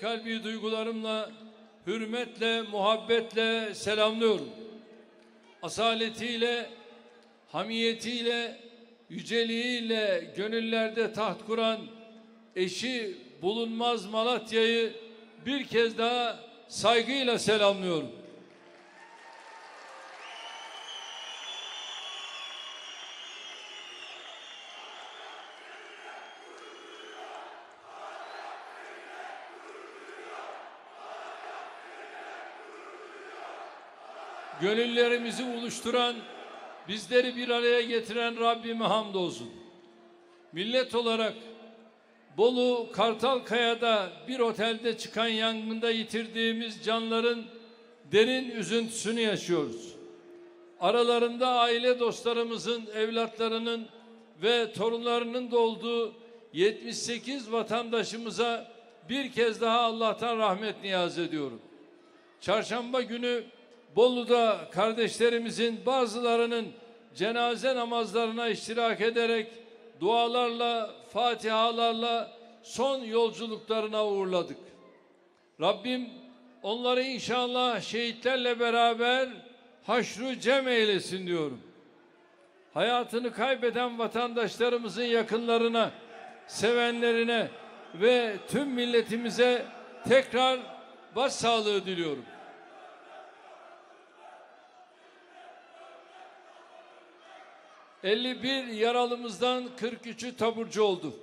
kalbi duygularımla, hürmetle, muhabbetle selamlıyorum. Asaletiyle, hamiyetiyle, yüceliğiyle gönüllerde taht kuran eşi bulunmaz Malatya'yı bir kez daha saygıyla selamlıyorum. Gönüllerimizi buluşturan, bizleri bir araya getiren Rabbime hamdolsun. Millet olarak Bolu Kartalkaya'da bir otelde çıkan yangında yitirdiğimiz canların derin üzüntüsünü yaşıyoruz. Aralarında aile dostlarımızın, evlatlarının ve torunlarının da olduğu 78 vatandaşımıza bir kez daha Allah'tan rahmet niyaz ediyorum. Çarşamba günü Bolu'da kardeşlerimizin bazılarının cenaze namazlarına iştirak ederek dualarla, fatihalarla son yolculuklarına uğurladık. Rabbim onları inşallah şehitlerle beraber haşru cem eylesin diyorum. Hayatını kaybeden vatandaşlarımızın yakınlarına, sevenlerine ve tüm milletimize tekrar başsağlığı diliyorum. ...51 yaralımızdan 43'ü taburcu oldu.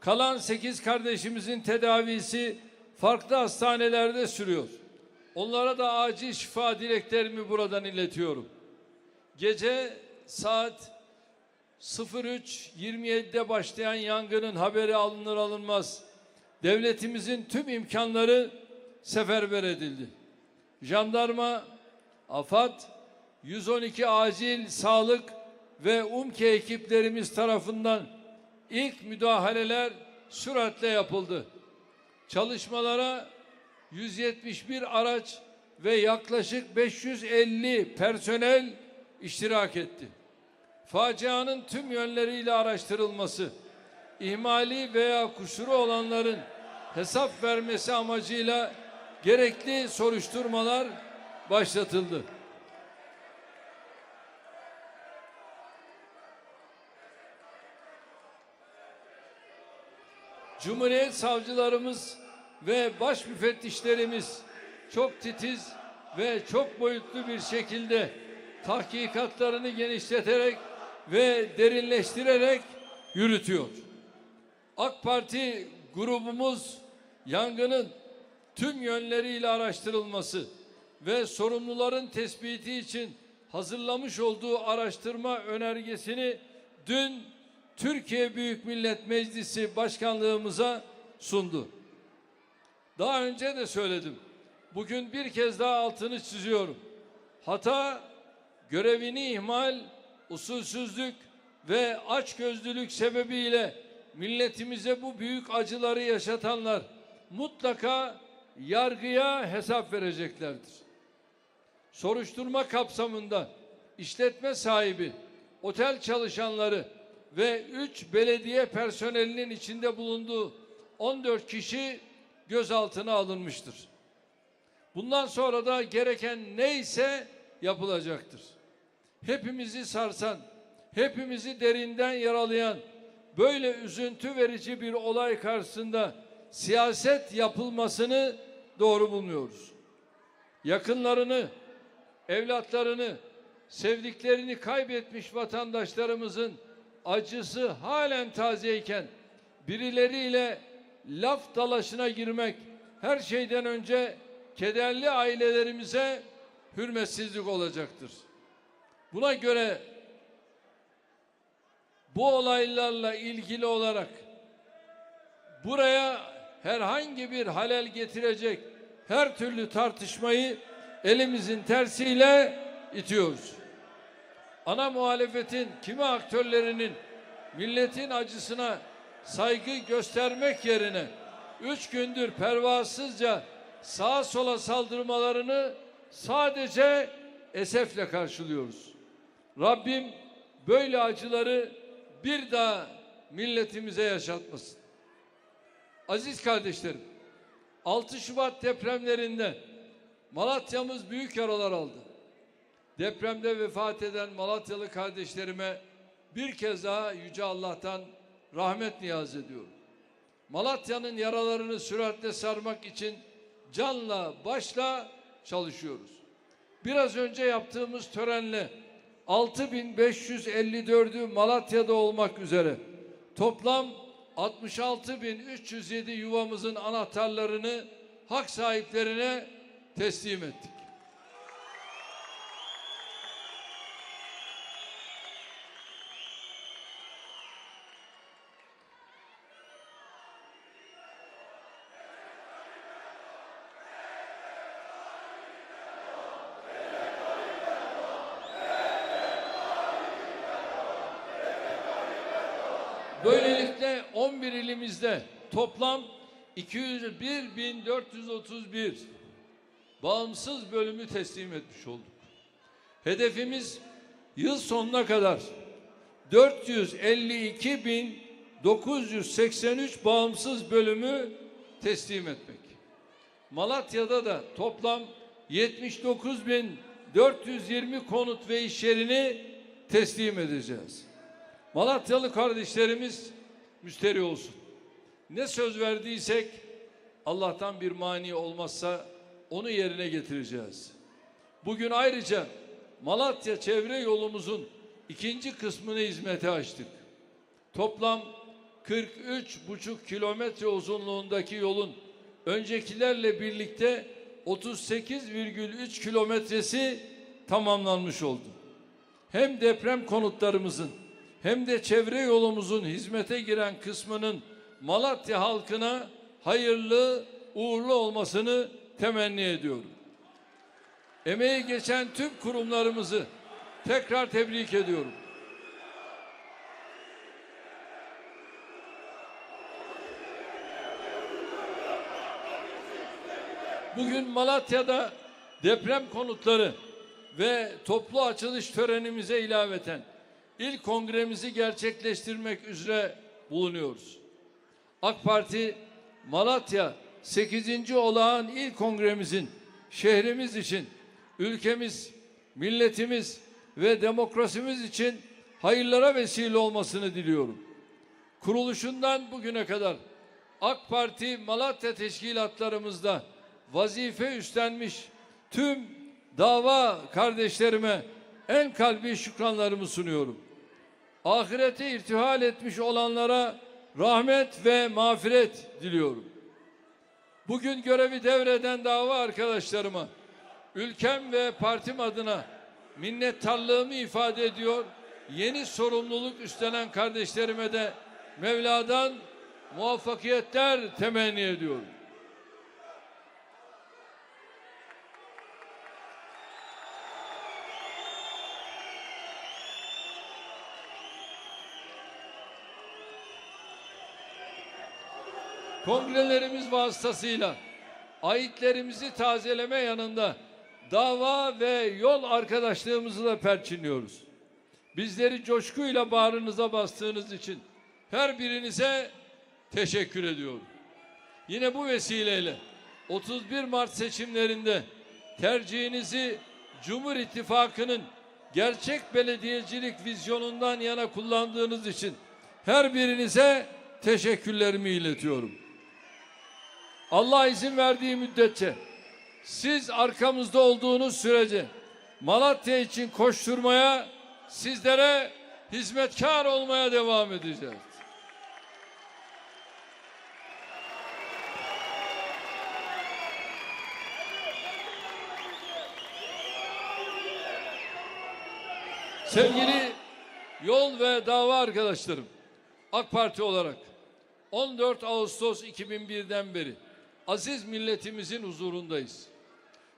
Kalan 8 kardeşimizin tedavisi farklı hastanelerde sürüyor. Onlara da acil şifa dileklerimi buradan iletiyorum. Gece saat 03.27'de başlayan yangının haberi alınır alınmaz devletimizin tüm imkanları seferber edildi. Jandarma, AFAD, 112 acil sağlık ve UMKE ekiplerimiz tarafından ilk müdahaleler süratle yapıldı. Çalışmalara 171 araç ve yaklaşık 550 personel iştirak etti. Facianın tüm yönleriyle araştırılması, ihmali veya kusuru olanların hesap vermesi amacıyla gerekli soruşturmalar başlatıldı. Cumhuriyet savcılarımız ve baş müfettişlerimiz çok titiz ve çok boyutlu bir şekilde tahkikatlarını genişleterek ve derinleştirerek yürütüyor. AK Parti grubumuz yangının tüm yönleriyle araştırılması ve sorumluların tespiti için hazırlamış olduğu araştırma önergesini dün Türkiye Büyük Millet Meclisi Başkanlığımıza sundu. Daha önce de söyledim. Bugün bir kez daha altını çiziyorum. Hata, görevini ihmal, usulsüzlük ve açgözlülük sebebiyle milletimize bu büyük acıları yaşatanlar mutlaka yargıya hesap vereceklerdir. Soruşturma kapsamında işletme sahibi, otel çalışanları ve 3 belediye personelinin içinde bulunduğu 14 kişi gözaltına alınmıştır. Bundan sonra da gereken neyse yapılacaktır. Hepimizi sarsan, hepimizi derinden yaralayan böyle üzüntü verici bir olay karşısında siyaset yapılmasını doğru bulmuyoruz. Yakınlarını, evlatlarını, sevdiklerini kaybetmiş vatandaşlarımızın acısı halen tazeyken birileriyle laf dalaşına girmek her şeyden önce kederli ailelerimize hürmetsizlik olacaktır. Buna göre bu olaylarla ilgili olarak buraya herhangi bir halel getirecek her türlü tartışmayı elimizin tersiyle itiyoruz. Ana muhalefetin kimi aktörlerinin milletin acısına saygı göstermek yerine üç gündür pervasızca sağa sola saldırmalarını sadece esefle karşılıyoruz. Rabbim böyle acıları bir daha milletimize yaşatmasın. Aziz kardeşlerim, 6 Şubat depremlerinde Malatya'mız büyük yaralar aldı. Depremde vefat eden Malatyalı kardeşlerime bir kez daha Yüce Allah'tan rahmet niyaz ediyorum. Malatya'nın yaralarını süratle sarmak için canla başla çalışıyoruz. Biraz önce yaptığımız törenle 6554'ü Malatya'da olmak üzere toplam 66.307 yuvamızın anahtarlarını hak sahiplerine teslim ettik. 11 ilimizde toplam 201.431 bağımsız bölümü teslim etmiş olduk. Hedefimiz yıl sonuna kadar 452.983 bağımsız bölümü teslim etmek. Malatya'da da toplam 79.420 konut ve iş yerini teslim edeceğiz. Malatyalı kardeşlerimiz müsteri olsun. Ne söz verdiysek Allah'tan bir mani olmazsa onu yerine getireceğiz. Bugün ayrıca Malatya çevre yolumuzun ikinci kısmını hizmete açtık. Toplam 43,5 kilometre uzunluğundaki yolun öncekilerle birlikte 38,3 kilometresi tamamlanmış oldu. Hem deprem konutlarımızın hem de çevre yolumuzun hizmete giren kısmının Malatya halkına hayırlı, uğurlu olmasını temenni ediyorum. Emeği geçen tüm kurumlarımızı tekrar tebrik ediyorum. Bugün Malatya'da deprem konutları ve toplu açılış törenimize ilaveten ilk kongremizi gerçekleştirmek üzere bulunuyoruz. AK Parti Malatya 8. olağan ilk kongremizin şehrimiz için, ülkemiz, milletimiz ve demokrasimiz için hayırlara vesile olmasını diliyorum. Kuruluşundan bugüne kadar AK Parti Malatya teşkilatlarımızda vazife üstlenmiş tüm dava kardeşlerime en kalbi şükranlarımı sunuyorum. Ahirete irtihal etmiş olanlara rahmet ve mağfiret diliyorum. Bugün görevi devreden dava arkadaşlarıma, ülkem ve partim adına minnettarlığımı ifade ediyor. Yeni sorumluluk üstlenen kardeşlerime de Mevla'dan muvaffakiyetler temenni ediyorum. Kongrelerimiz vasıtasıyla aitlerimizi tazeleme yanında dava ve yol arkadaşlığımızı da perçinliyoruz. Bizleri coşkuyla bağrınıza bastığınız için her birinize teşekkür ediyorum. Yine bu vesileyle 31 Mart seçimlerinde tercihinizi Cumhur İttifakı'nın gerçek belediyecilik vizyonundan yana kullandığınız için her birinize teşekkürlerimi iletiyorum. Allah izin verdiği müddetçe siz arkamızda olduğunuz sürece Malatya için koşturmaya, sizlere hizmetkar olmaya devam edeceğiz. Sevgili yol ve dava arkadaşlarım, AK Parti olarak 14 Ağustos 2001'den beri aziz milletimizin huzurundayız.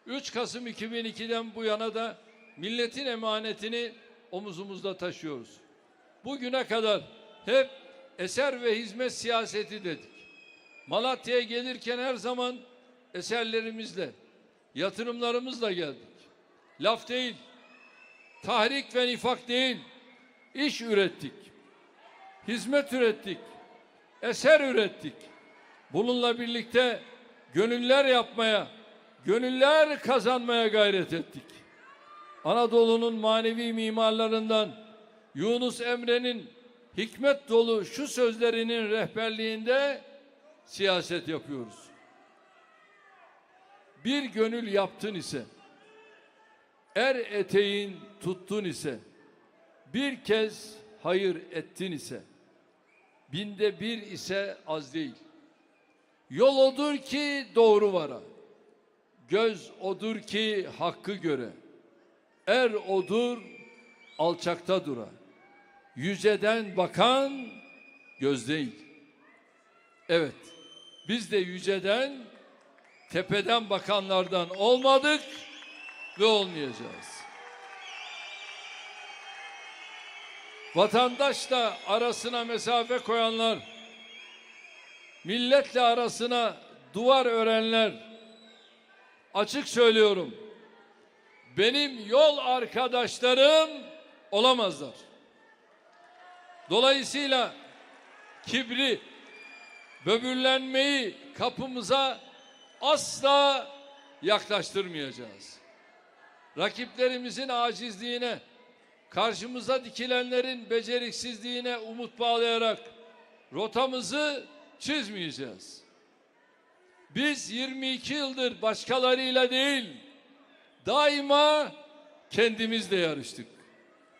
3 Kasım 2002'den bu yana da milletin emanetini omuzumuzda taşıyoruz. Bugüne kadar hep eser ve hizmet siyaseti dedik. Malatya'ya gelirken her zaman eserlerimizle, yatırımlarımızla geldik. Laf değil, tahrik ve nifak değil, iş ürettik. Hizmet ürettik. Eser ürettik. Bununla birlikte gönüller yapmaya, gönüller kazanmaya gayret ettik. Anadolu'nun manevi mimarlarından Yunus Emre'nin hikmet dolu şu sözlerinin rehberliğinde siyaset yapıyoruz. Bir gönül yaptın ise, er eteğin tuttun ise, bir kez hayır ettin ise, binde bir ise az değil. Yol odur ki doğru vara, göz odur ki hakkı göre, er odur alçakta dura, yüceden bakan göz değil. Evet, biz de yüceden, tepeden bakanlardan olmadık ve olmayacağız. Vatandaşla arasına mesafe koyanlar, milletle arasına duvar örenler, açık söylüyorum, benim yol arkadaşlarım olamazlar. Dolayısıyla kibri, böbürlenmeyi kapımıza asla yaklaştırmayacağız. Rakiplerimizin acizliğine, karşımıza dikilenlerin beceriksizliğine umut bağlayarak rotamızı çizmeyeceğiz. Biz 22 yıldır başkalarıyla değil, daima kendimizle yarıştık.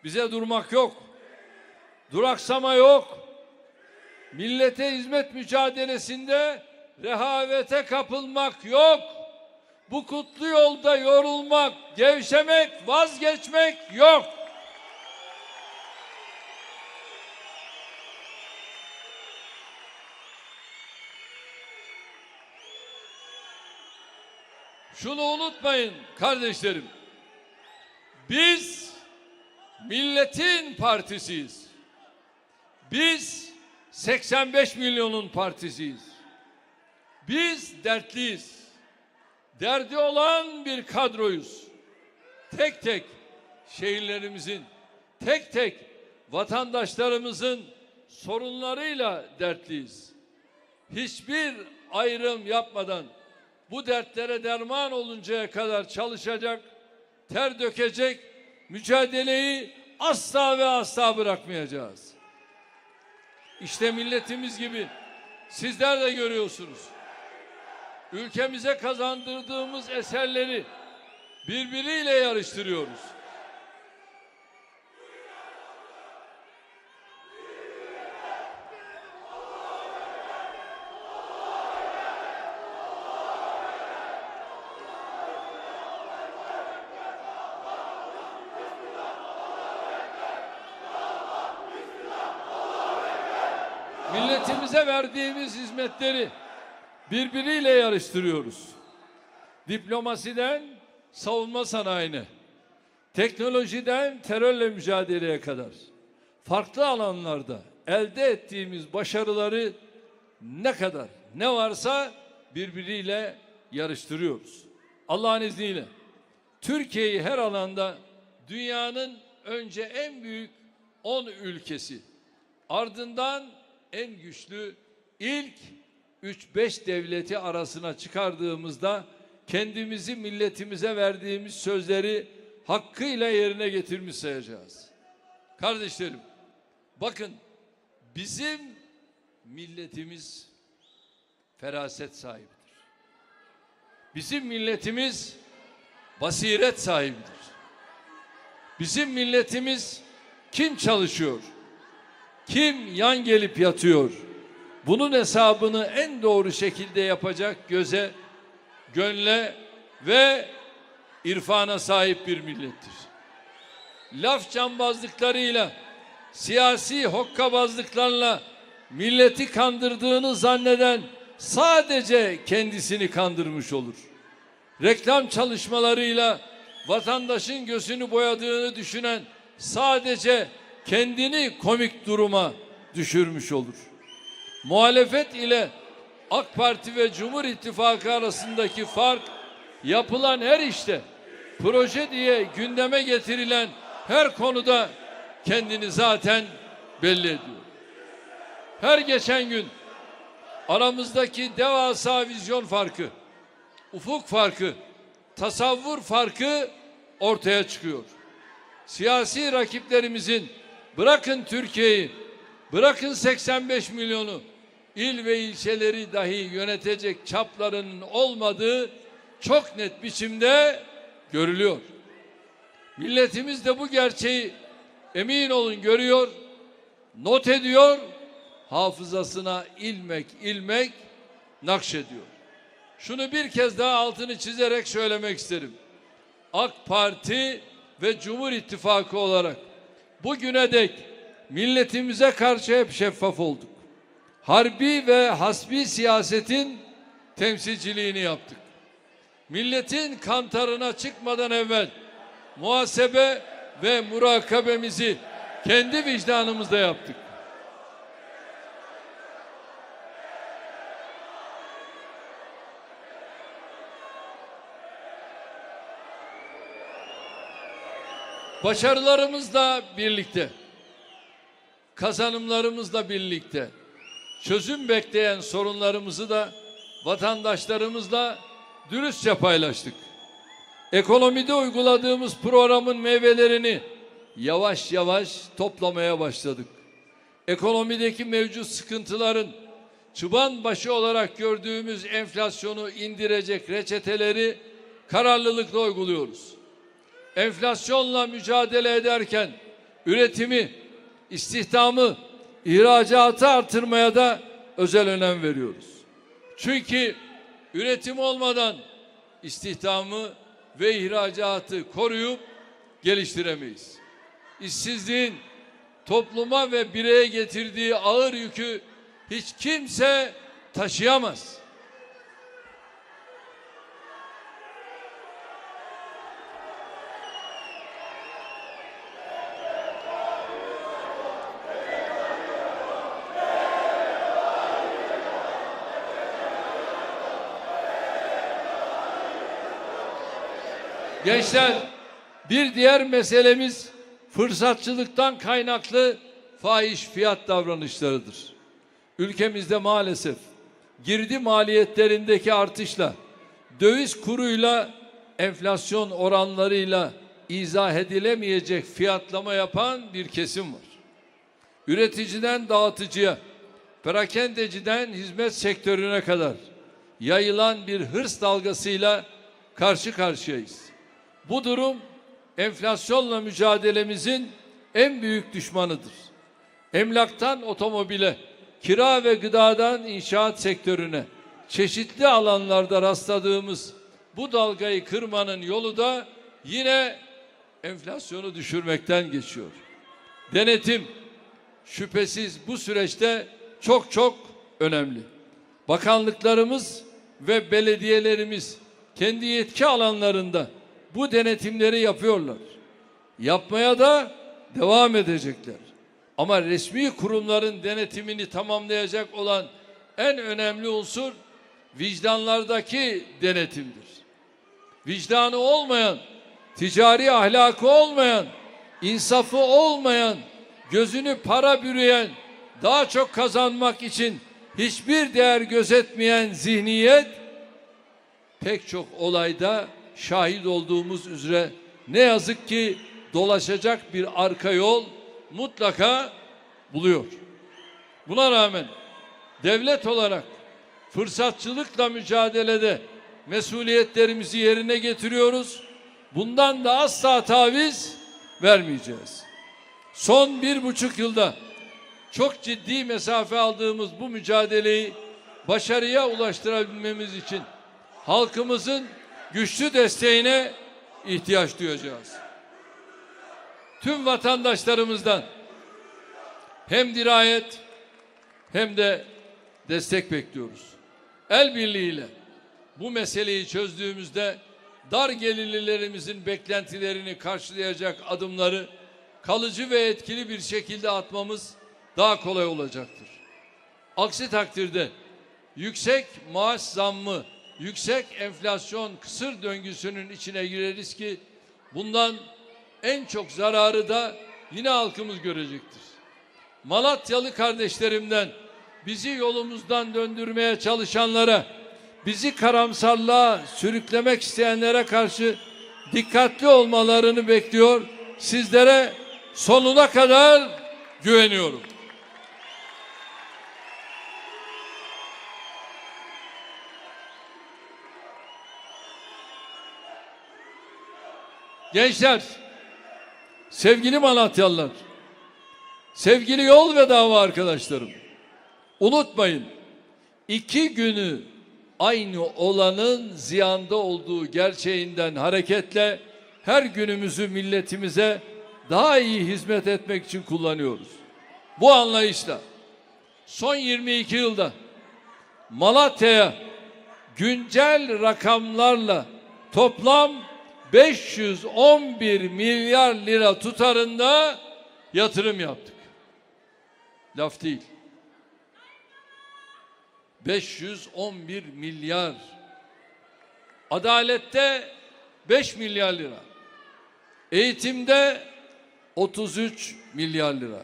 Bize durmak yok. Duraksama yok. Millete hizmet mücadelesinde rehavete kapılmak yok. Bu kutlu yolda yorulmak, gevşemek, vazgeçmek yok. Şunu unutmayın kardeşlerim. Biz milletin partisiyiz. Biz 85 milyonun partisiyiz. Biz dertliyiz. Derdi olan bir kadroyuz. Tek tek şehirlerimizin, tek tek vatandaşlarımızın sorunlarıyla dertliyiz. Hiçbir ayrım yapmadan bu dertlere derman oluncaya kadar çalışacak, ter dökecek, mücadeleyi asla ve asla bırakmayacağız. İşte milletimiz gibi sizler de görüyorsunuz. Ülkemize kazandırdığımız eserleri birbiriyle yarıştırıyoruz. Verdiğimiz hizmetleri birbiriyle yarıştırıyoruz. Diplomasiden savunma sanayine, teknolojiden terörle mücadeleye kadar farklı alanlarda elde ettiğimiz başarıları ne kadar ne varsa birbiriyle yarıştırıyoruz. Allah'ın izniyle Türkiye'yi her alanda dünyanın önce en büyük 10 ülkesi ardından en güçlü ilk 3-5 devleti arasına çıkardığımızda kendimizi milletimize verdiğimiz sözleri hakkıyla yerine getirmiş sayacağız. Kardeşlerim bakın bizim milletimiz feraset sahibidir. Bizim milletimiz basiret sahibidir. Bizim milletimiz kim çalışıyor? Kim yan gelip yatıyor? Bunun hesabını en doğru şekilde yapacak göze, gönle ve irfana sahip bir millettir. Laf cambazlıklarıyla, siyasi hokkabazlıklarla milleti kandırdığını zanneden sadece kendisini kandırmış olur. Reklam çalışmalarıyla vatandaşın gözünü boyadığını düşünen sadece kendini komik duruma düşürmüş olur. Muhalefet ile AK Parti ve Cumhur İttifakı arasındaki fark yapılan her işte proje diye gündeme getirilen her konuda kendini zaten belli ediyor. Her geçen gün aramızdaki devasa vizyon farkı ufuk farkı, tasavvur farkı ortaya çıkıyor. Siyasi rakiplerimizin bırakın Türkiye'yi, bırakın 85 milyonu, il ve ilçeleri dahi yönetecek çaplarının olmadığı çok net biçimde görülüyor. Milletimiz de bu gerçeği emin olun görüyor, not ediyor, hafızasına ilmek ilmek nakşediyor. Şunu bir kez daha altını çizerek söylemek isterim. AK Parti ve Cumhur İttifakı olarak bugüne dek milletimize karşı hep şeffaf olduk. Harbi ve hasbi siyasetin temsilciliğini yaptık. Milletin kantarına çıkmadan evvel muhasebe ve murakabemizi kendi vicdanımızda yaptık. Başarılarımızla birlikte, kazanımlarımızla birlikte, çözüm bekleyen sorunlarımızı da vatandaşlarımızla dürüstçe paylaştık. Ekonomide uyguladığımız programın meyvelerini yavaş yavaş toplamaya başladık. Ekonomideki mevcut sıkıntıların çıban başı olarak gördüğümüz enflasyonu indirecek reçeteleri kararlılıkla uyguluyoruz enflasyonla mücadele ederken üretimi, istihdamı, ihracatı artırmaya da özel önem veriyoruz. Çünkü üretim olmadan istihdamı ve ihracatı koruyup geliştiremeyiz. İşsizliğin topluma ve bireye getirdiği ağır yükü hiç kimse taşıyamaz. Gençler bir diğer meselemiz fırsatçılıktan kaynaklı fahiş fiyat davranışlarıdır. Ülkemizde maalesef girdi maliyetlerindeki artışla, döviz kuruyla, enflasyon oranlarıyla izah edilemeyecek fiyatlama yapan bir kesim var. Üreticiden dağıtıcıya, perakendeciden hizmet sektörüne kadar yayılan bir hırs dalgasıyla karşı karşıyayız. Bu durum enflasyonla mücadelemizin en büyük düşmanıdır. Emlaktan otomobile, kira ve gıdadan inşaat sektörüne çeşitli alanlarda rastladığımız bu dalgayı kırmanın yolu da yine enflasyonu düşürmekten geçiyor. Denetim şüphesiz bu süreçte çok çok önemli. Bakanlıklarımız ve belediyelerimiz kendi yetki alanlarında bu denetimleri yapıyorlar. Yapmaya da devam edecekler. Ama resmi kurumların denetimini tamamlayacak olan en önemli unsur vicdanlardaki denetimdir. Vicdanı olmayan, ticari ahlakı olmayan, insafı olmayan, gözünü para bürüyen, daha çok kazanmak için hiçbir değer gözetmeyen zihniyet pek çok olayda şahit olduğumuz üzere ne yazık ki dolaşacak bir arka yol mutlaka buluyor. Buna rağmen devlet olarak fırsatçılıkla mücadelede mesuliyetlerimizi yerine getiriyoruz. Bundan da asla taviz vermeyeceğiz. Son bir buçuk yılda çok ciddi mesafe aldığımız bu mücadeleyi başarıya ulaştırabilmemiz için halkımızın güçlü desteğine ihtiyaç duyacağız. Tüm vatandaşlarımızdan hem dirayet hem de destek bekliyoruz. El birliğiyle bu meseleyi çözdüğümüzde dar gelirlilerimizin beklentilerini karşılayacak adımları kalıcı ve etkili bir şekilde atmamız daha kolay olacaktır. Aksi takdirde yüksek maaş zammı yüksek enflasyon kısır döngüsünün içine gireriz ki bundan en çok zararı da yine halkımız görecektir. Malatyalı kardeşlerimden bizi yolumuzdan döndürmeye çalışanlara bizi karamsarlığa sürüklemek isteyenlere karşı dikkatli olmalarını bekliyor. Sizlere sonuna kadar güveniyorum. Gençler, sevgili Malatyalılar, sevgili yol ve dava arkadaşlarım, unutmayın iki günü aynı olanın ziyanda olduğu gerçeğinden hareketle her günümüzü milletimize daha iyi hizmet etmek için kullanıyoruz. Bu anlayışla son 22 yılda Malatya'ya güncel rakamlarla toplam 511 milyar lira tutarında yatırım yaptık. Laf değil. 511 milyar. Adalette 5 milyar lira. Eğitimde 33 milyar lira.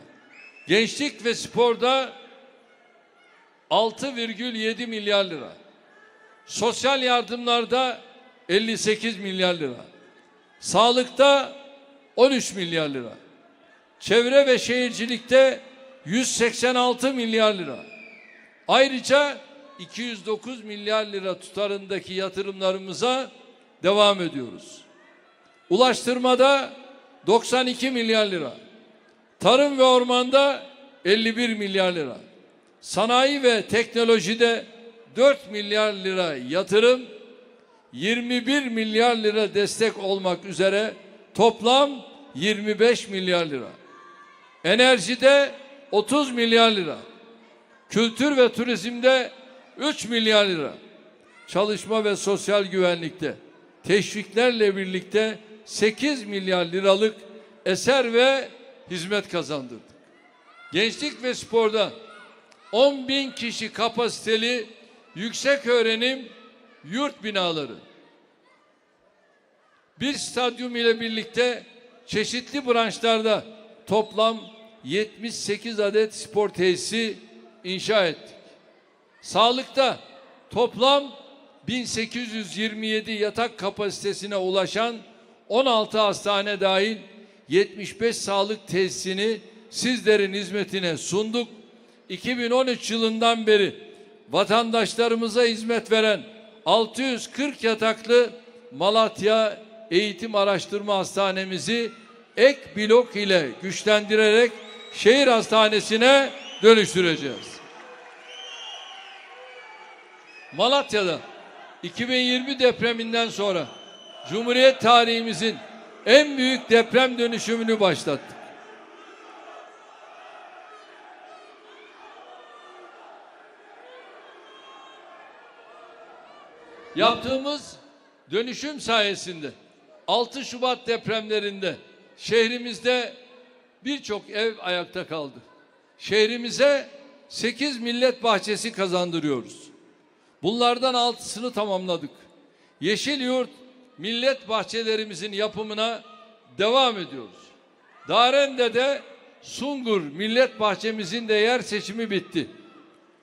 Gençlik ve sporda 6,7 milyar lira. Sosyal yardımlarda 58 milyar lira. Sağlıkta 13 milyar lira. Çevre ve şehircilikte 186 milyar lira. Ayrıca 209 milyar lira tutarındaki yatırımlarımıza devam ediyoruz. Ulaştırmada 92 milyar lira. Tarım ve ormanda 51 milyar lira. Sanayi ve teknolojide 4 milyar lira yatırım, 21 milyar lira destek olmak üzere toplam 25 milyar lira. Enerjide 30 milyar lira. Kültür ve turizmde 3 milyar lira. Çalışma ve sosyal güvenlikte teşviklerle birlikte 8 milyar liralık eser ve hizmet kazandırdık. Gençlik ve sporda 10 bin kişi kapasiteli yüksek öğrenim yurt binaları. Bir stadyum ile birlikte çeşitli branşlarda toplam 78 adet spor tesisi inşa ettik. Sağlıkta toplam 1827 yatak kapasitesine ulaşan 16 hastane dahil 75 sağlık tesisini sizlerin hizmetine sunduk. 2013 yılından beri vatandaşlarımıza hizmet veren 640 yataklı Malatya Eğitim Araştırma Hastanemizi ek blok ile güçlendirerek şehir hastanesine dönüştüreceğiz. Malatya'da 2020 depreminden sonra Cumhuriyet tarihimizin en büyük deprem dönüşümünü başlattık. Yaptığımız dönüşüm sayesinde 6 Şubat depremlerinde şehrimizde birçok ev ayakta kaldı. Şehrimize 8 millet bahçesi kazandırıyoruz. Bunlardan altısını tamamladık. Yeşil Yurt millet bahçelerimizin yapımına devam ediyoruz. Darende'de Sungur millet bahçemizin de yer seçimi bitti.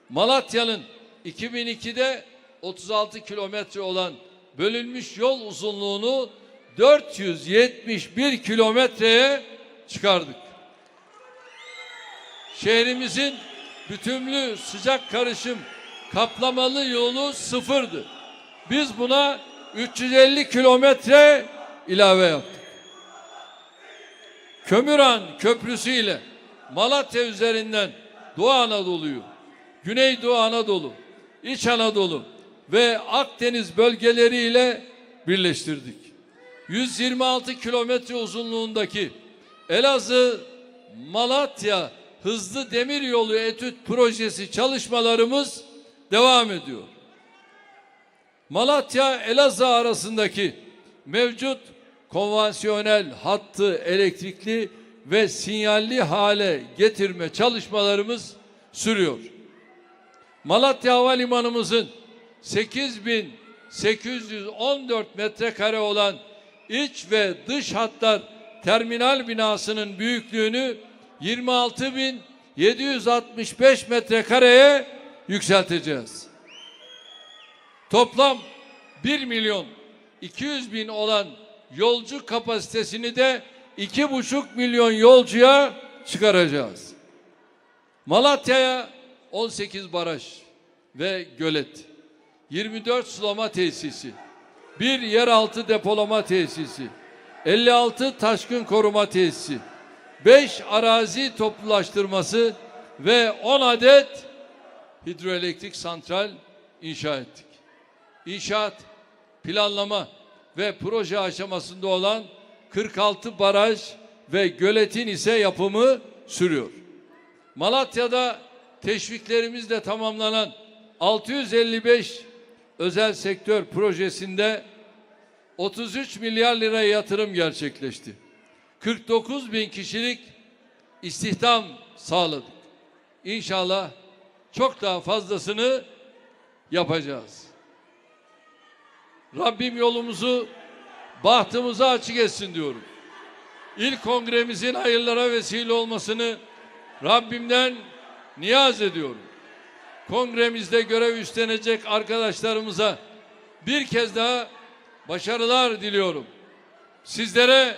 Malatya'nın 2002'de 36 kilometre olan bölünmüş yol uzunluğunu 471 kilometreye çıkardık. Şehrimizin bütünlü sıcak karışım kaplamalı yolu sıfırdı. Biz buna 350 kilometre ilave yaptık. Kömüran Köprüsü ile Malatya üzerinden Doğu Anadolu'yu, Güneydoğu Anadolu, İç Anadolu ve Akdeniz bölgeleriyle birleştirdik. 126 kilometre uzunluğundaki Elazığ Malatya hızlı demir yolu etüt projesi çalışmalarımız devam ediyor. Malatya Elazığ arasındaki mevcut konvansiyonel hattı elektrikli ve sinyalli hale getirme çalışmalarımız sürüyor. Malatya Havalimanımızın 8814 metrekare olan iç ve dış hatlar terminal binasının büyüklüğünü 26.765 metrekareye yükselteceğiz. toplam 1 milyon 200 bin olan yolcu kapasitesini de 2,5 milyon yolcuya çıkaracağız. Malatya'ya 18 baraj ve gölet, 24 sulama tesisi, bir yeraltı depolama tesisi, 56 taşkın koruma tesisi, 5 arazi toplulaştırması ve 10 adet hidroelektrik santral inşa ettik. İnşaat, planlama ve proje aşamasında olan 46 baraj ve göletin ise yapımı sürüyor. Malatya'da teşviklerimizle tamamlanan 655 özel sektör projesinde 33 milyar lira yatırım gerçekleşti. 49 bin kişilik istihdam sağladık. İnşallah çok daha fazlasını yapacağız. Rabbim yolumuzu bahtımıza açık etsin diyorum. İlk kongremizin hayırlara vesile olmasını Rabbimden niyaz ediyorum. Kongremizde görev üstlenecek arkadaşlarımıza bir kez daha başarılar diliyorum. Sizlere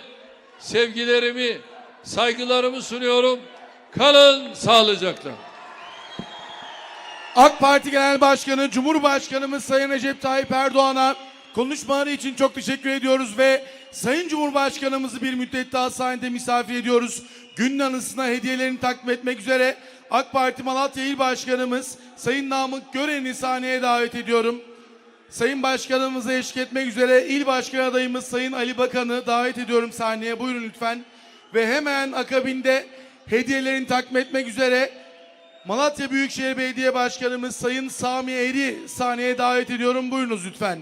sevgilerimi, saygılarımı sunuyorum. Kalın sağlıcakla. AK Parti Genel Başkanı Cumhurbaşkanımız Sayın Recep Tayyip Erdoğan'a konuşmaları için çok teşekkür ediyoruz ve Sayın Cumhurbaşkanımızı bir müddet daha sahnede misafir ediyoruz. Günün anısına hediyelerini takdim etmek üzere AK Parti Malatya İl Başkanımız Sayın Namık Gören'i sahneye davet ediyorum. Sayın Başkanımıza eşlik etmek üzere İl Başkan adayımız Sayın Ali Bakan'ı davet ediyorum sahneye. Buyurun lütfen. Ve hemen akabinde hediyelerini takdim etmek üzere Malatya Büyükşehir Belediye Başkanımız Sayın Sami Eri sahneye davet ediyorum. Buyurunuz lütfen.